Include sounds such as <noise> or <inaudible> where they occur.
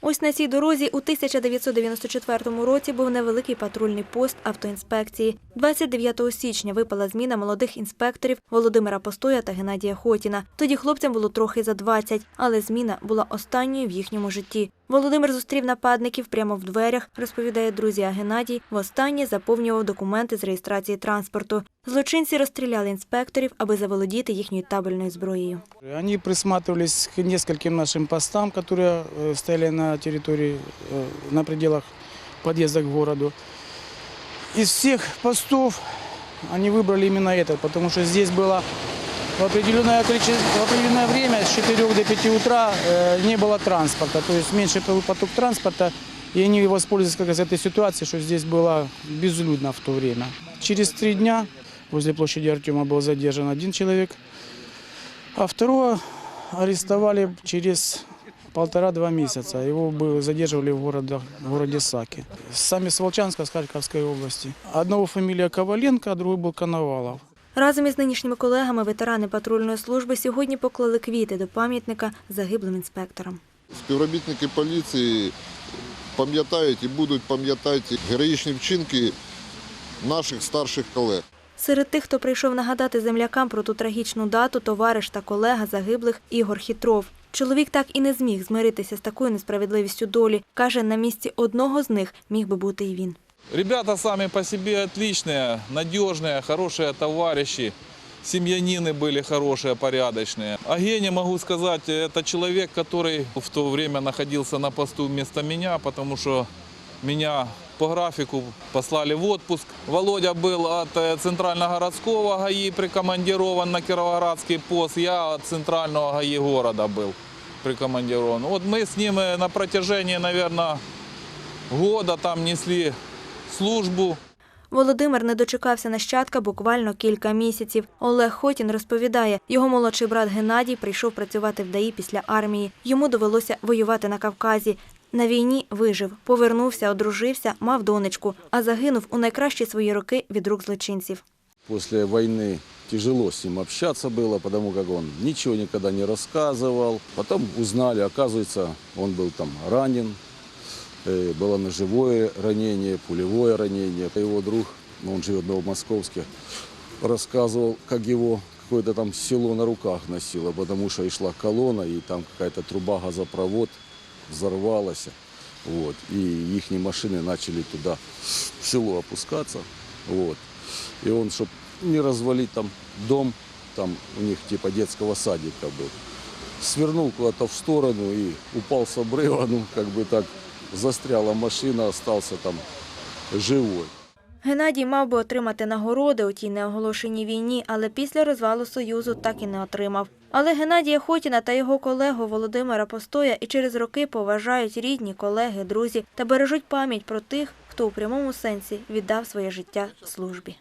Ось на цій дорозі у 1994 році був невеликий патрульний пост автоінспекції. 29 січня випала зміна молодих інспекторів Володимира Постоя та Геннадія Хотіна. Тоді хлопцям було трохи за 20, але зміна була останньою в їхньому житті. Володимир зустрів нападників прямо в дверях, розповідає друзі, а Геннадій востаннє заповнював документи з реєстрації транспорту. Злочинці розстріляли інспекторів, аби заволодіти їхньою табельною зброєю. Они присматривались к нескольким нашим постам, которые э, стояли на территории, э, на пределах подъезда к городу. Из всех постов они выбрали именно этот, потому что здесь было в определенное, в определенное время с 4 до 5 утра э, не было транспорта, то есть меньше был поток транспорта, и они воспользовались как раз этой ситуацией, что здесь было безлюдно в то время. Через три дня возле площади Артема был задержан один человек, а второго арестовали через полтора-два месяца. Его задерживали в, города, в городе Саки. Сами с Волчанска, с Харьковской области. Одного фамилия Коваленко, а другой был Коновалов. Разом із нинішніми колегами ветерани патрульної служби сьогодні поклали квіти до пам'ятника загиблим інспекторам. Співробітники поліції пам'ятають і будуть пам'ятати героїчні вчинки наших старших колег. Серед тих, хто прийшов нагадати землякам про ту трагічну дату, товариш та колега загиблих Ігор Хітров. Чоловік так і не зміг змиритися з такою несправедливістю долі. Каже, на місці одного з них міг би бути і він. Ребята сами по себе отличные, надежные, хорошие товарищи. Семьянины были хорошие, порядочные. А Гене, могу сказать, это человек, который в то время находился на посту вместо меня, потому что меня по графику послали в отпуск. Володя был от э, центрального-городского ГАИ прикомандирован на Кировоградский пост. Я от центрального ГАИ города был прикомандирован. Вот мы с ним э, на протяжении, наверное, года там несли службу. Володимир не дочекався нащадка буквально кілька місяців. Олег Хотін розповідає, його молодший брат Геннадій прийшов працювати в ДАІ після армії. Йому довелося воювати на Кавказі. На війні вижив, повернувся, одружився, мав донечку, а загинув у найкращі свої роки від рук злочинців. После войны тяжело с ним общаться было, потому как он ничего никогда не рассказывал. Потом узнали, оказывается, он был там ранен, э, было ножевое ранение, пулевое ранение. Его друг, ну, он живет в Новомосковске, рассказывал, как его какое-то там село на руках носило, потому что и шла колонна, и там какая-то труба, газопровод взорвалась. Вот, и их машины начали туда, в село опускаться. Вот. И он, чтобы не развалить там дом, там у них типа детского садика был, свернул куда-то в сторону и упал с обрыва, <laughs> ну, как бы так, застряла машина, остался там живой. Геннадій мав би отримати нагороди у тій неоголошеній війні, але після розвалу Союзу так і не отримав. Але Геннадія Хотіна та його колегу Володимира Постоя і через роки поважають рідні, колеги, друзі та бережуть пам'ять про тих, хто у прямому сенсі віддав своє життя службі.